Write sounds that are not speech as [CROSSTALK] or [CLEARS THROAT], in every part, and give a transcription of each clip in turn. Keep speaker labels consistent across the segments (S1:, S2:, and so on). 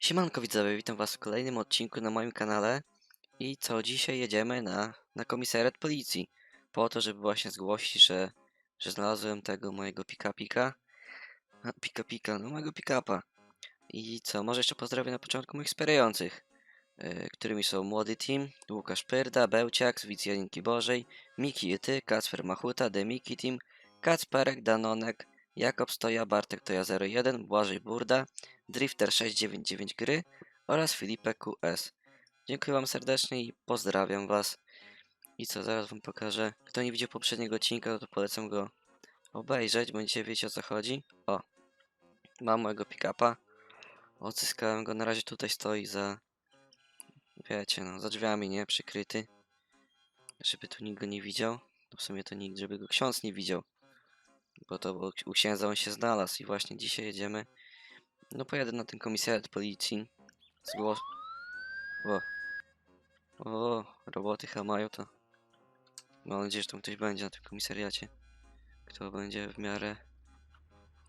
S1: Siemanko widzowie, witam was w kolejnym odcinku na moim kanale. I co, dzisiaj jedziemy na, na komisariat policji. Po to, żeby właśnie zgłosić, że, że znalazłem tego mojego pika-pika. A, pika-pika, no mojego pick-upa i co, może jeszcze pozdrowię na początku moich wspierających. Yy, którymi są Młody Team, Łukasz Pyrda, Bełciak z Wicjaninki Bożej, Miki i Ty, Kacper Machuta, Demiki Team, Kacperek, Danonek, Jakob Stoja, Bartek Toja 01, Błażej Burda, Drifter699 gry oraz Filipek QS. Dziękuję Wam serdecznie i pozdrawiam Was. I co, zaraz Wam pokażę. Kto nie widział poprzedniego odcinka, to polecam go obejrzeć, będziecie wiedzieć o co chodzi. O, mam mojego pick-upa. Odzyskałem go, na razie tutaj stoi za... Wiecie, no, za drzwiami, nie? Przykryty. Żeby tu nikt go nie widział. No w sumie to nikt, żeby go ksiądz nie widział. Bo to bo u księdza on się znalazł i właśnie dzisiaj jedziemy no pojadę na ten komisariat policji. Zgłos... O. O, roboty chyba mają to. Mam nadzieję, że tam ktoś będzie na tym komisariacie. Kto będzie w miarę...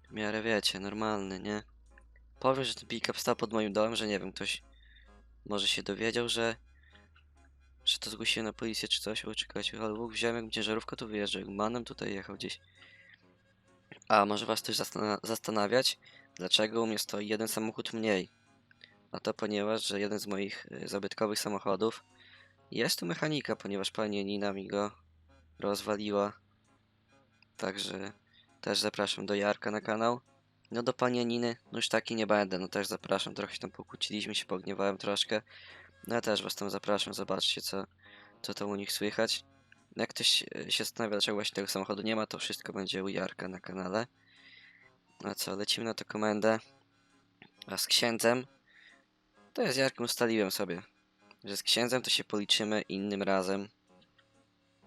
S1: W miarę wiecie, normalny, nie? Powiem, że ten pick-up stał pod moim domem, że nie wiem, ktoś może się dowiedział, że... Że to zgłosiłem na policję czy coś. O, czekajcie, ale Bóg wziąłem jak ciężarówka tu wyjeżdża, jak manem tutaj jechał gdzieś. A może was też zastana zastanawiać, dlaczego u mnie stoi jeden samochód mniej. A to ponieważ, że jeden z moich y, zabytkowych samochodów jest tu mechanika, ponieważ pani Nina mi go rozwaliła. Także też zapraszam do Jarka na kanał. No do pani Niny, no już taki nie będę, no też zapraszam, trochę się tam pokłóciliśmy, się pogniewałem troszkę. No ja też was tam zapraszam, zobaczcie co, co tam u nich słychać. Jak ktoś y, się zastanawia, dlaczego właśnie tego samochodu nie ma, to wszystko będzie u Jarka na kanale. A co, lecimy na tę komendę. A z księdzem, to ja z Jarkiem ustaliłem sobie, że z księdzem to się policzymy innym razem.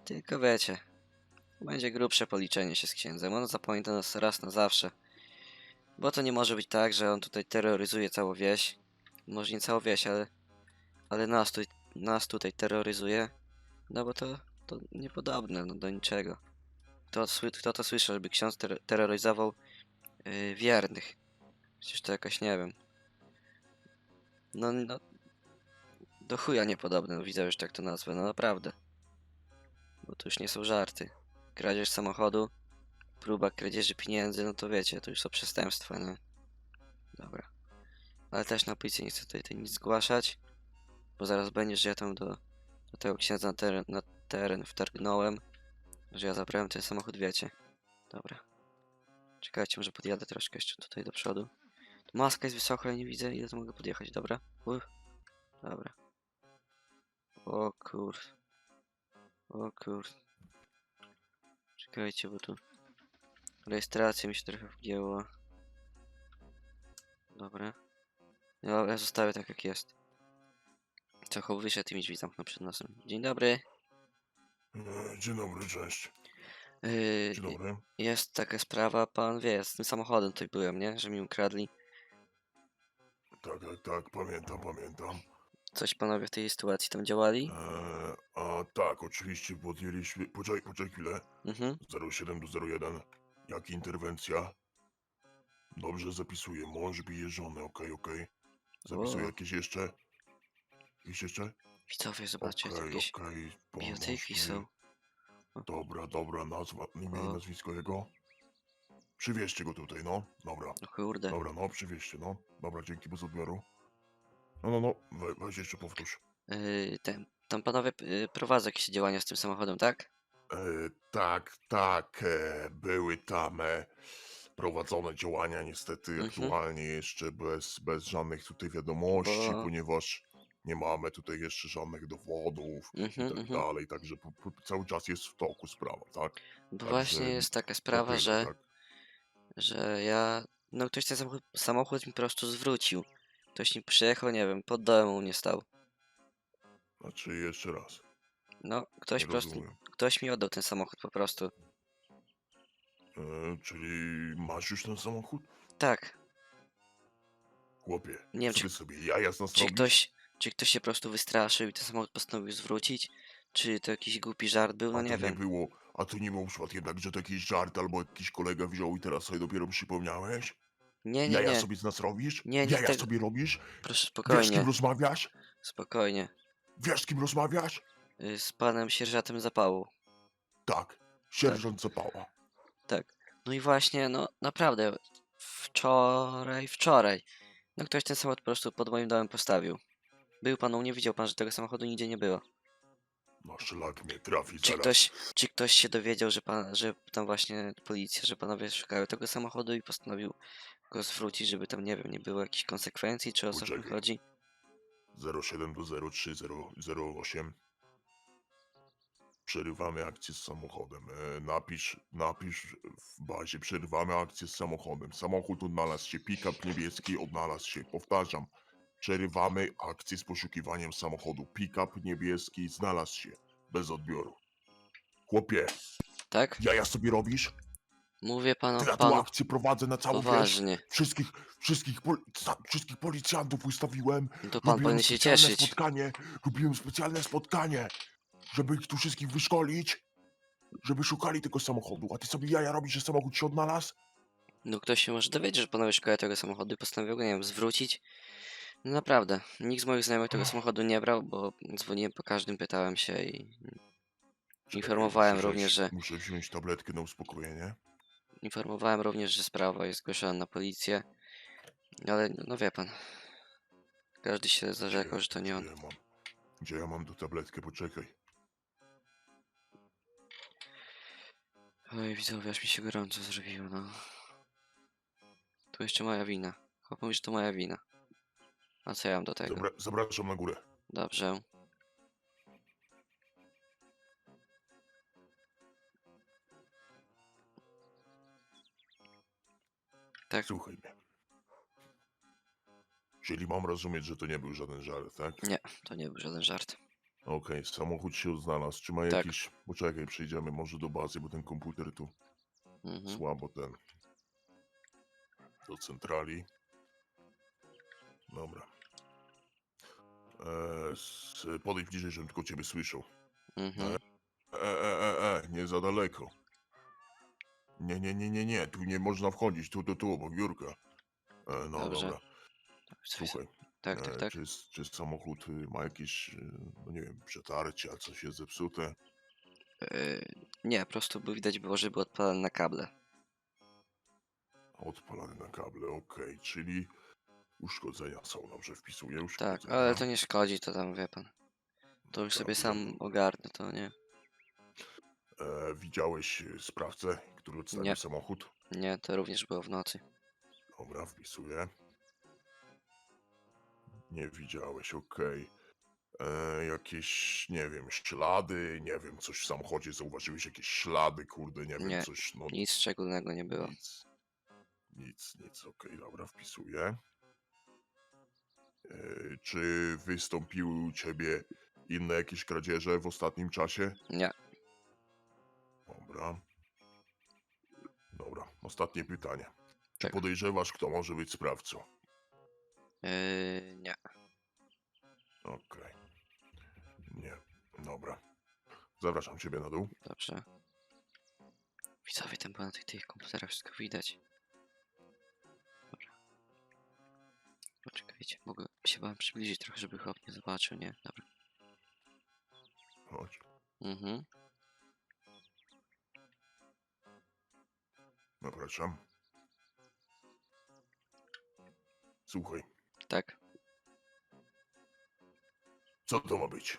S1: Tylko wiecie, będzie grubsze policzenie się z księdzem. On zapamięta nas raz na zawsze. Bo to nie może być tak, że on tutaj terroryzuje całą wieś. Może nie całą wieś, ale, ale nas, tu, nas tutaj terroryzuje. No bo to, to niepodobne no, do niczego. Kto, kto to słyszał, żeby ksiądz ter- terroryzował yy, wiernych? Przecież to jakoś nie wiem. No, no. Do chuja niepodobne, no widzę już tak to nazwę, no naprawdę. Bo to już nie są żarty. Kradzież samochodu, próba kradzieży pieniędzy, no to wiecie, to już są przestępstwa, nie? Dobra. Ale też na policję nie chcę tutaj, tutaj nic zgłaszać, bo zaraz będzie, że ja tam do, do tego księdza na teren, na teren wtargnąłem, że ja zabrałem ten samochód, wiecie. Dobra. Czekajcie, może podjadę troszkę jeszcze tutaj do przodu. Maska jest wysoko, ja nie widzę ile to mogę podjechać, dobra? Uff. Dobra. O kur... O kur... Czekajcie, bo tu... Rejestracja mi się trochę wgięła. Dobra. Ja, ja zostawię tak jak jest. Co, chłop wyszedł i mi drzwi zamknął przed nosem. Dzień dobry.
S2: E, Dzień dobry, cześć.
S1: Yy,
S2: Dzień dobry.
S1: jest taka sprawa, pan wie, z tym samochodem tutaj byłem, nie? Że mi ukradli.
S2: Tak, tak, tak, pamiętam, pamiętam.
S1: Coś panowie w tej sytuacji tam działali?
S2: E, a tak, oczywiście podjęliśmy... Poczekaj, poczekaj chwilę.
S1: Mhm.
S2: 07 do 01. Jak interwencja? Dobrze, zapisuję. Mąż bije żonę, okej, okej. Zapisuję
S1: O.
S2: jakieś jeszcze? Jakieś jeszcze?
S1: Widzowie, zobaczcie,
S2: Okej,
S1: jakieś
S2: okej.
S1: biotyki są.
S2: Dobra, dobra, nazwa, imię i
S1: O.
S2: nazwisko jego? Przywieźcie go tutaj, no. Dobra.
S1: No kurde.
S2: Dobra, no, przywieźcie, no. Dobra, dzięki, bez odbioru. No, no, no, we, weź jeszcze powtórz.
S1: Yy, ten, tam panowie yy, prowadzą jakieś działania z tym samochodem, tak?
S2: E, tak, tak, e, były tam e, prowadzone działania, niestety
S1: Mhm.
S2: aktualnie jeszcze bez, bez żadnych tutaj wiadomości,
S1: Bo-
S2: ponieważ nie mamy tutaj jeszcze żadnych dowodów i
S1: Mhm,
S2: tak
S1: mhm.
S2: dalej, także po, po, cały czas jest w toku sprawa, tak?
S1: Bo
S2: Także
S1: właśnie jest taka sprawa, że,
S2: tak?
S1: że ja... No ktoś ten samochód, samochód mi po prostu zwrócił. Ktoś mi przyjechał, nie wiem, pod domem u mnie stał.
S2: Znaczy jeszcze raz,
S1: No, ktoś
S2: nie
S1: po prostu,
S2: rozumiem.
S1: ktoś mi oddał ten samochód po prostu.
S2: E, czyli masz już ten samochód?
S1: Tak,
S2: Chłopie,
S1: Nie wiem,
S2: czy sobie jaja
S1: czy
S2: robisz?
S1: ktoś, czy ktoś się po prostu wystraszył i ten samochód postanowił zwrócić? Czy to jakiś głupi żart był? No
S2: A to
S1: nie wiem.
S2: było, a to nie był przykład jednak, że to jakiś żart albo jakiś kolega wziął i teraz sobie dopiero przypomniałeś?
S1: Nie, nie,
S2: Jaja
S1: nie.
S2: sobie z nas robisz?
S1: Nie, nie
S2: Jaja
S1: tego-
S2: sobie robisz?
S1: Proszę
S2: Wiesz, z kim
S1: spokojnie.
S2: rozmawiasz?
S1: Spokojnie.
S2: Wiesz, z kim rozmawiasz?
S1: Y, Z panem sierżantem zapału.
S2: Tak, sierżant Zapała.
S1: Tak. No i właśnie, no naprawdę, wczoraj, wczoraj, no ktoś ten samochód po prostu pod moim domem postawił. Był pan, u mnie widział pan, że tego samochodu nigdzie nie było.
S2: No szlak mnie trafi
S1: Czy
S2: zaraz.
S1: ktoś, czy ktoś się dowiedział, że pan, że tam właśnie policja, że panowie szukają tego samochodu i postanowił go zwrócić, żeby tam, nie wiem, nie było jakichś konsekwencji, czy o co w tym
S2: Poczekaj.
S1: chodzi?
S2: 07 do 03 08. Przerywamy akcję z samochodem. E, napisz, napisz w bazie, przerywamy akcję z samochodem. Samochód odnalazł się, pick-up niebieski odnalazł się. Powtarzam, przerywamy akcję z poszukiwaniem samochodu. Pick-up niebieski znalazł się, bez odbioru. Chłopie,
S1: Tak?
S2: jaja sobie robisz?
S1: Mówię panu,
S2: Ja tu
S1: panu
S2: akcję prowadzę na całą wieś.
S1: poważnie.
S2: Wszystkich, wszystkich, pol, wszystkich policjantów ustawiłem.
S1: No to pan powinien się
S2: specjalne
S1: cieszyć.
S2: spotkanie, robiłem specjalne spotkanie, żeby ich tu wszystkich wyszkolić, żeby szukali tego samochodu. A ty sobie jaja robisz, że samochód się odnalazł?
S1: No ktoś się może dowiedzieć, że panowie szukają tego samochodu i postanowił go, nie wiem, zwrócić. No naprawdę, nikt z moich znajomych tego samochodu nie brał, bo dzwoniłem po każdym, pytałem się i Informowałem
S2: muszę
S1: również,
S2: wziąć-
S1: że-
S2: Muszę wziąć tabletkę na uspokojenie.
S1: informowałem również, że sprawa jest zgłoszona na policję. Ale no, no wie pan, każdy się zarzekał, że to nie on.
S2: Gdzie ja mam, gdzie ja mam tą tabletkę? Poczekaj.
S1: Oj, widzowie, aż mi się gorąco zrobiło, no. To jeszcze moja wina. Chłop mówi, że to moja wina. A co ja mam do tego?
S2: Zabra zapraszam na górę.
S1: Dobrze. Tak,
S2: Słuchaj mnie. Czyli mam rozumieć, że to nie był żaden żart, tak?
S1: nie, to nie był żaden żart.
S2: Okej, samochód się znalazł. Czy ma
S1: Tak.
S2: jakiś... Poczekaj, przejdziemy może do bazy, bo ten komputer tu
S1: Mhm.
S2: słabo ten... Do centrali. Dobra. Eee, s- podejdź bliżej, żebym tylko ciebie słyszał.
S1: Mhm.
S2: E, e, e, e, nie za daleko. Nie, nie, nie, nie, nie, tu nie można wchodzić, tu, tu, tu, obok biurka. E, no
S1: Dobrze.
S2: dobra, słuchaj.
S1: Tak, tak,
S2: e,
S1: tak.
S2: Czy, s- czy samochód y, ma jakieś, y, no nie wiem, przetarcia, coś jest zepsute?
S1: Yy, nie, po prostu by widać było, że był odpalany na kable.
S2: Odpalany na kable, okej, czyli uszkodzenia są, dobrze wpisuję,
S1: Tak,
S2: uszkodzenia.
S1: ale to nie szkodzi, to tam wie pan. To już sobie sam ogarnę, to nie.
S2: E, widziałeś y, sprawcę, który odstawił
S1: Nie.
S2: samochód?
S1: Nie, to również było w nocy.
S2: Dobra, wpisuję. Nie widziałeś, okej. E, Jakieś, nie wiem, ślady, nie wiem, coś w samochodzie zauważyłeś, jakieś ślady, kurde, nie wiem,
S1: Nie,
S2: coś, no
S1: Nic szczególnego nie było.
S2: nic. Nic, nic, okej, dobra, wpisuję. E, Czy wystąpiły u ciebie inne jakieś kradzieże w ostatnim czasie?
S1: Nie,
S2: Dobra. Dobra, ostatnie pytanie. Czy
S1: Tak.
S2: podejrzewasz, kto może być sprawcą?
S1: yy, nie.
S2: Okej. Nie. Dobra. Zapraszam ciebie na dół.
S1: Dobrze. Widzowie, tam było na tych, tych komputerach wszystko widać. Poczekajcie, mogę się wam przybliżyć trochę, żeby chłop nie zobaczył, nie? Dobra.
S2: Chodź.
S1: Mhm.
S2: Zapraszam. Słuchaj,
S1: Tak,
S2: co to ma być?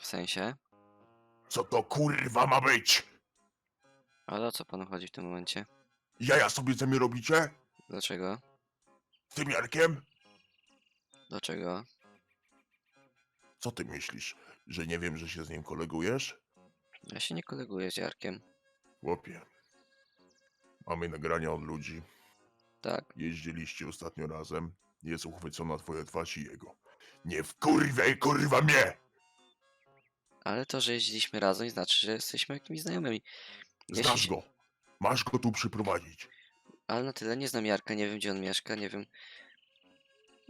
S1: w sensie.
S2: Co to kurwa ma być?
S1: Ale o co panu chodzi w tym momencie?
S2: Jaja sobie ze mnie robicie?
S1: Dlaczego?
S2: Z tym Jarkiem?
S1: Dlaczego?
S2: Co ty myślisz? Że nie wiem, że się z nim kolegujesz?
S1: Ja się nie koleguję z Jarkiem.
S2: Chłopie. Mamy nagrania od ludzi.
S1: Tak,
S2: Jeździliście ostatnio razem. Jest uchwycona twoja twarz i jego. Nie wkurwaj kurwa mnie!
S1: ale to, że jeździliśmy razem, nie znaczy, że jesteśmy jakimiś znajomymi. Jeśli
S2: Znasz
S1: się-
S2: go. Masz go tu przyprowadzić.
S1: Ale na tyle nie znam Jarka, nie wiem gdzie on mieszka, nie wiem.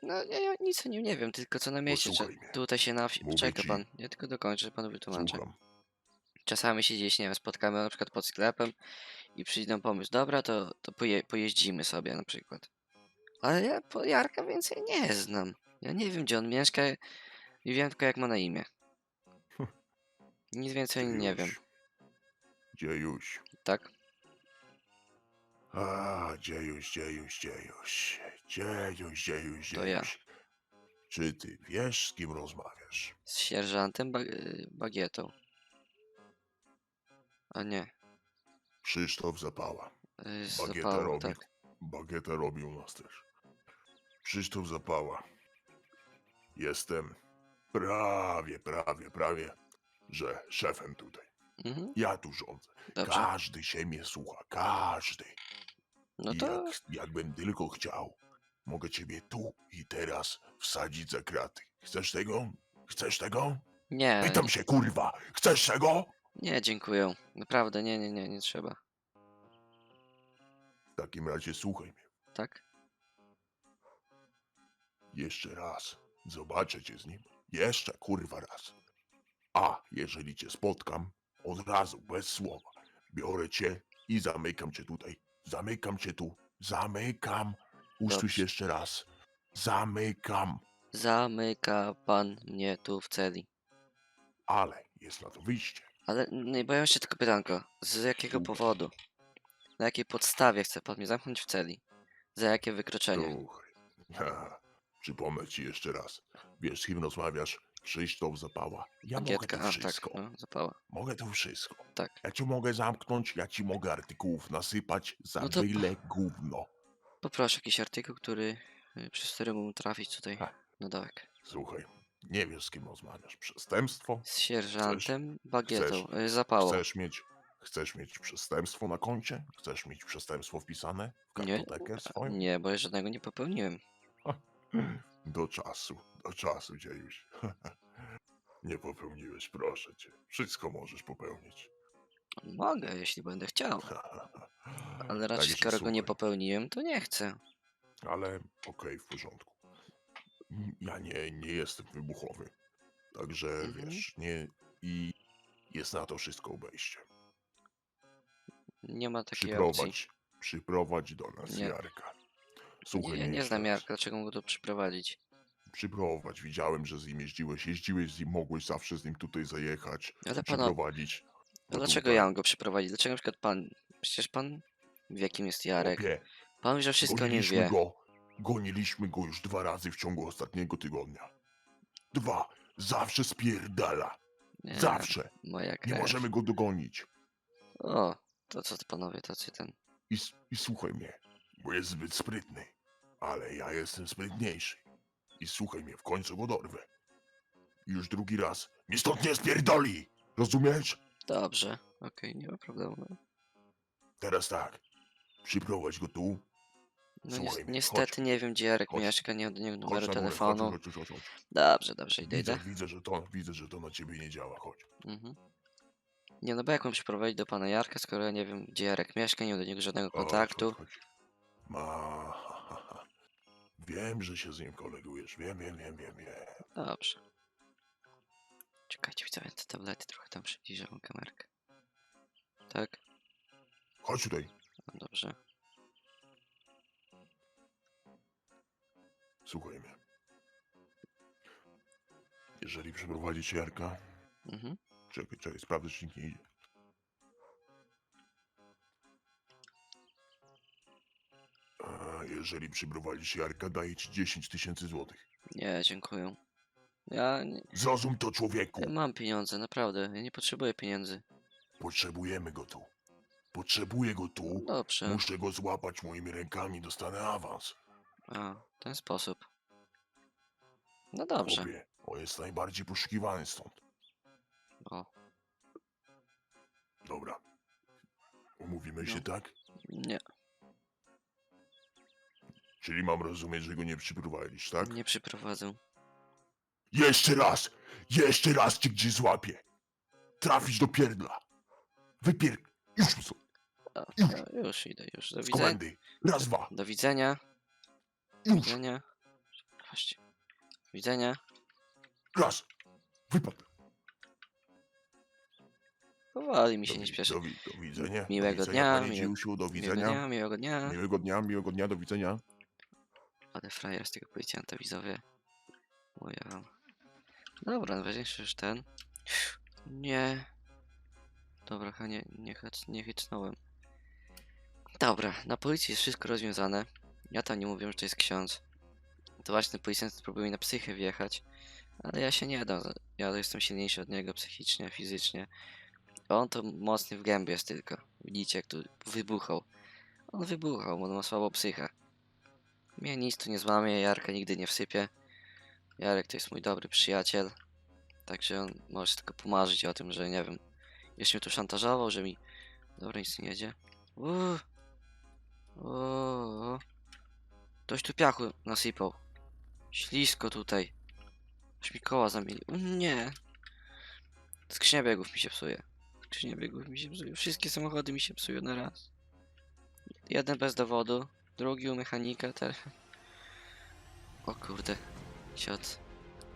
S1: No ja, ja nic o nim nie wiem, tylko co na mieście,
S2: mnie.
S1: tutaj się na wsi.
S2: Mówię
S1: Czeka
S2: ci.
S1: pan, ja tylko dokończę, panu wytłumaczę.
S2: Słucham.
S1: czasami się gdzieś, nie wiem, spotkamy na przykład pod sklepem i przyjdzie nam pomysł, dobra, to, to poje, pojeździmy sobie na przykład. Ale ja po Jarka więcej nie znam. Ja nie wiem, gdzie on mieszka i wiem tylko, jak ma na imię. Nic więcej nie wiem,
S2: Dziejuś. Dziejuś.
S1: tak?
S2: A, dziejuś, dziejuś, dziejuś. Dziejuś, dziejuś,
S1: To ja.
S2: dziejuś. Czy ty wiesz, z kim rozmawiasz?
S1: Z sierżantem ba y, Bagietą. A nie,
S2: Krzysztof Zapała.
S1: y, z
S2: Bagieta
S1: zapałą,
S2: robi.
S1: tak.
S2: Bagietę robi u nas też. Krzysztof Zapała. Jestem prawie, prawie, prawie, że szefem tutaj.
S1: Mhm,
S2: Ja tu rządzę.
S1: dobrze.
S2: Każdy się mnie słucha, każdy.
S1: No to
S2: jak, jakbym tylko chciał, mogę ciebie tu i teraz wsadzić za kraty. Chcesz tego? Chcesz tego?
S1: nie,
S2: Pytam się, kurwa, chcesz tego?
S1: nie, dziękuję. Naprawdę, nie, nie, nie, nie trzeba.
S2: W takim razie słuchaj mnie.
S1: Tak?
S2: Jeszcze raz. Zobaczę cię z nim. Jeszcze kurwa raz. A jeżeli cię spotkam, od razu, bez słowa, biorę cię i zamykam cię tutaj. Zamykam cię tu. Zamykam.
S1: Dobrze.
S2: jeszcze raz. Zamykam.
S1: Zamyka pan mnie tu w celi.
S2: Ale jest na to wyjście.
S1: Ale nie boję się tylko pytanko. Z jakiego powodu? Na jakiej podstawie chce pan mnie zamknąć w celi? Za jakie wykroczenie?
S2: Ha, Przypomnę ci jeszcze raz. Wiesz, z kim rozmawiasz? Krzysztof Zapała. Ja mogę
S1: Bagietka,
S2: to
S1: a tak,
S2: wszystko.
S1: no, zapała.
S2: Mogę to wszystko.
S1: Tak.
S2: Ja cię mogę zamknąć, ja ci mogę artykułów nasypać za
S1: No to-
S2: byle gówno.
S1: Poproszę jakiś artykuł, który, y, przez który mógł trafić tutaj
S2: Ha.
S1: na dołek.
S2: Słuchaj, nie wiesz z kim rozmawiasz. Przestępstwo?
S1: Z sierżantem Bagietą, y, zapałą.
S2: Chcesz mieć, chcesz mieć przestępstwo na koncie? Chcesz mieć przestępstwo wpisane w
S1: Nie.
S2: kartotekę swoją?
S1: Nie, bo ja żadnego nie popełniłem. [CLEARS THROAT]
S2: Do czasu, do czasu, dziejuś. [LAUGHS] nie popełniłeś, proszę cię. Wszystko możesz popełnić.
S1: Mogę, jeśli będę chciał. [LAUGHS] Ale raczej
S2: Także
S1: skoro go nie
S2: słuchaj.
S1: popełniłem, to nie chcę.
S2: Ale okej, w porządku. Ja nie, nie jestem wybuchowy. Także
S1: Mhm.
S2: wiesz, nie. I jest na to wszystko obejście.
S1: Nie ma takiej opcji.
S2: Przyprowadź, przyprowadź do nas
S1: Nie.
S2: Jarka. Słuchaj,
S1: Nie, nie znam. Jarka, dlaczego go tu przyprowadzić?
S2: Przyprowadź, widziałem, że z nim jeździłeś. Jeździłeś z nim, mogłeś zawsze z nim tutaj zajechać.
S1: Ale pana,
S2: Przyprowadzić.
S1: dlaczego ja mam go przyprowadzić? Dlaczego na przykład pan, przecież pan wie jakim jest Jarek.
S2: Chłopie,
S1: Pan że wszystko nie
S2: goniliśmy
S1: wie.
S2: Go, goniliśmy go już dwa razy w ciągu ostatniego tygodnia. Dwa. Zawsze spierdala.
S1: Nie,
S2: Zawsze.
S1: Moja
S2: Nie
S1: krew.
S2: możemy go dogonić.
S1: O, to co to panowie tacy ten.
S2: I, s- I słuchaj mnie, bo jest zbyt sprytny. Ale ja jestem sprytniejszy. I słuchaj mnie, w końcu go dorwę. I Już drugi raz. Mi stąd nie spierdoli! Rozumiesz?
S1: Dobrze, okej, nie ma problemu.
S2: Teraz tak. Przyprowadź go tu.
S1: No
S2: Słuchaj
S1: ni
S2: mnie,
S1: niestety nie wiem gdzie Jarek
S2: Chodź.
S1: mieszka, nie do niego numeru
S2: na górę,
S1: telefonu.
S2: Chodź, chodź, chodź, chodź.
S1: Dobrze, dobrze, idę,
S2: Widzę,
S1: idę.
S2: widzę, że to, widzę, że to na ciebie nie działa. Chodź.
S1: Mhm. Nie no bo jak mam przyprowadzić do pana Jarka, skoro ja nie wiem gdzie Jarek mieszka, nie mam do niego żadnego
S2: Chodź,
S1: kontaktu.
S2: Chodź, chodź. Ma... Wiem, że się z nim kolegujesz. Wiem, wiem, wiem, wiem, wiem.
S1: Dobrze. Czekajcie, widzowie, te tablety trochę tam przybliżę mam kamerkę. Tak?
S2: Chodź tutaj.
S1: No dobrze.
S2: Słuchaj mnie. Jeżeli przeprowadzić Jarka,
S1: Mhm.
S2: czekaj, czekaj, sprawdzę, czy nikt nie idzie. Jeżeli przyprowadzisz Jarka, daję ci 10 tysięcy złotych.
S1: Nie, dziękuję. Ja, nie,
S2: Zrozum to, człowieku.
S1: ja mam pieniądze, naprawdę. Ja nie potrzebuję pieniędzy.
S2: Potrzebujemy go tu. Potrzebuję go tu.
S1: Dobrze.
S2: Muszę go złapać moimi rękami, dostanę awans.
S1: A, w ten sposób. No dobrze.
S2: Chłopie, on jest najbardziej poszukiwany stąd.
S1: O,
S2: Dobra. Umówimy się
S1: No.
S2: tak?
S1: nie,
S2: Czyli mam rozumieć, że go nie przyprowadzisz, tak?
S1: nie przyprowadzę.
S2: Jeszcze raz! Jeszcze raz cię gdzieś złapię! Trafisz do pierdla! Wypier... Już są!
S1: A,
S2: Już.
S1: już idę, już. Do
S2: Z
S1: widzenia.
S2: komendy! Raz, dwa!
S1: Do widzenia. Do
S2: Już!
S1: widzenia. Chodźcie. Do widzenia.
S2: Raz! Wypadł!
S1: Powoli mi się
S2: do,
S1: nie śpieszy.
S2: do, wi- do widzenia.
S1: Miłego
S2: do widzenia,
S1: dnia,
S2: Panie
S1: miłego-
S2: Dziusiu, do
S1: Miłego
S2: widzenia.
S1: dnia, miłego dnia.
S2: Miłego dnia, miłego dnia, do widzenia.
S1: Ale frajer z tego policjanta widzowie. Mówię wam. Dobra, najważniejszy już ten. Nie. Dobra, chyba nie, nie, nie hycznąłem. Dobra, na policji jest wszystko rozwiązane. Ja tam nie mówię, że to jest ksiądz. To właśnie ten policjant próbuje na psychę wjechać. Ale ja się nie dam. Ja jestem silniejszy od niego psychicznie, fizycznie. On to mocny w gębie jest tylko. Widzicie, jak tu wybuchał. On wybuchał, bo on ma słabą psychę. Mnie nic tu nie złamie, Jarka nigdy nie wsypie. Jarek to jest mój dobry przyjaciel. Także on może tylko pomarzyć o tym, że nie wiem. Jeszcze mnie tu szantażował, że mi. Dobra, nic nie jedzie. Uuu. Uuu. Ktoś tu piachu nasypał. Ślisko tutaj. Aż mi koła zamieli. Nie. Skrzynia biegów mi się psuje. Skrzynia biegów mi się psuje. Wszystkie samochody mi się psują na raz. Jeden bez dowodu. Drugi u mechanika. Ter... O kurde. Ciot.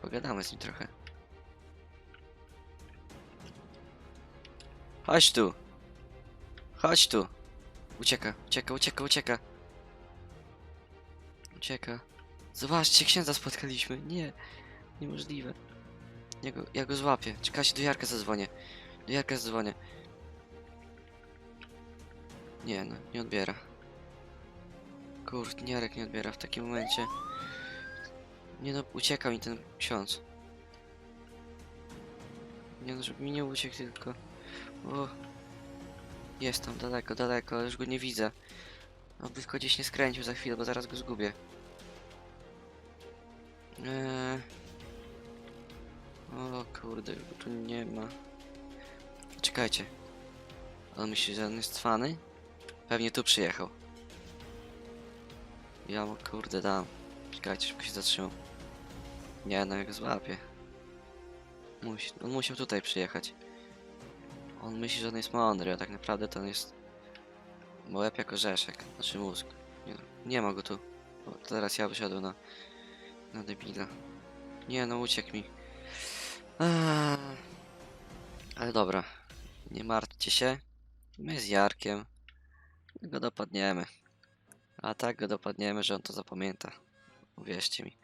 S1: Pogadamy z nim trochę. Chodź tu. Chodź tu. Ucieka, ucieka, ucieka, ucieka. Ucieka. Zobaczcie, księdza spotkaliśmy. Nie. Niemożliwe. Ja go, ja go złapię. Czekajcie, do Jarka zadzwonię. Do Jarka zadzwonię. Nie no, nie odbiera. Kurde, Jarek nie odbiera w takim momencie. Nie no, ucieka mi ten ksiądz. Nie no, żeby mi nie uciekł tylko. O. Jest tam daleko, daleko, ale już go nie widzę. Oby tylko gdzieś nie skręcił za chwilę, bo zaraz go zgubię. Eee. O kurde, go tu nie ma. Czekajcie. On myśli, że on jest cwany? Pewnie tu przyjechał. Ja mu kurde dam. Czekajcie, szybko się zatrzymał. Nie no, jak złapię. Musi, on musiał tutaj przyjechać. On myśli, że on jest mądry, a tak naprawdę to on jest... Łeb jak orzeszek, znaczy mózg. Nie, no, nie ma go tu. O, teraz ja wysiadłem na... na debila. Nie no, uciekł mi. Eee. Ale dobra. Nie martwcie się. My z Jarkiem go dopadniemy. A tak go dopadniemy, że on to zapamięta. Uwierzcie mi.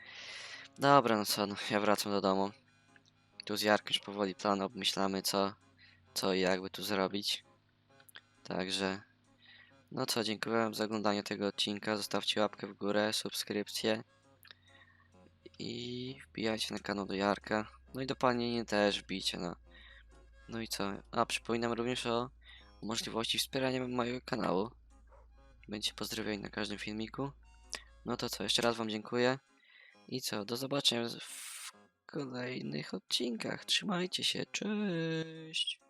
S1: Dobra, no co, no, ja wracam do domu. Tu z Jarkiem już powoli plan obmyślamy, co, co i jakby tu zrobić. Także, no co, dziękuję wam za oglądanie tego odcinka. Zostawcie łapkę w górę, subskrypcję. I wbijajcie na kanał do Jarka. No i do Paniny też wbijcie, no. No i co? A, przypominam również o możliwości wspierania mojego kanału. Będziecie pozdrowieni na każdym filmiku. No to co, jeszcze raz wam dziękuję. I co, do zobaczenia w kolejnych odcinkach. Trzymajcie się, cześć!